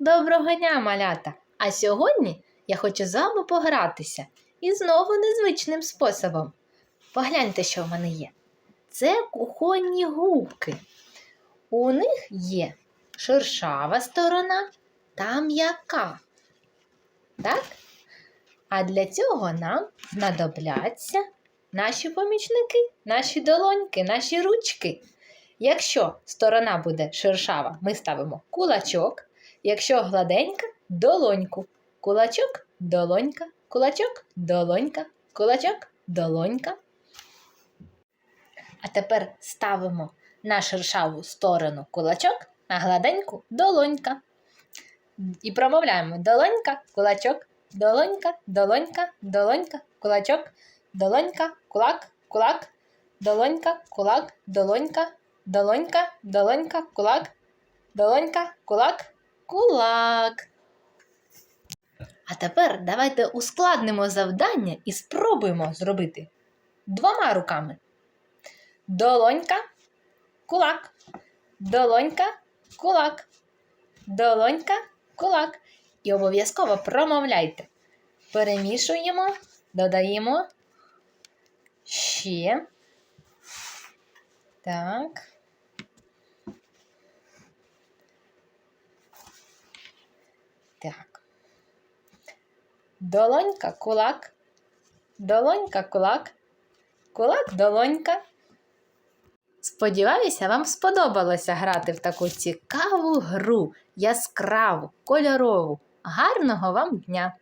Доброго дня, малята! А сьогодні я хочу з вами погратися і знову незвичним способом. Погляньте, що в мене є. Це кухонні губки. У них є шершава сторона та м'яка. Так? А для цього нам знадобляться наші помічники, наші долоньки, наші ручки. Якщо сторона буде шершава, ми ставимо кулачок. Якщо гладенька долоньку. Кулачок, долонька, кулачок, долонька, кулачок, долонька. А тепер ставимо на шершаву сторону кулачок, на гладеньку долонька. І промовляємо долонька, кулачок, долонька, долонька, долонька, кулачок, долонька, кулак, кулак, долонька, кулак, долонька, долонька, долонька, кулак, долонька, кулак, кулак. А тепер давайте ускладнимо завдання і спробуємо зробити двома руками. Долонька, кулак, долонька, кулак, долонька, кулак. І обов'язково промовляйте. Перемішуємо, додаємо ще. Так. Так. Долонька, кулак. Долонька, кулак. Кулак, долонька. Сподіваюся, вам сподобалося грати в таку цікаву гру, яскраву, кольорову. Гарного вам дня!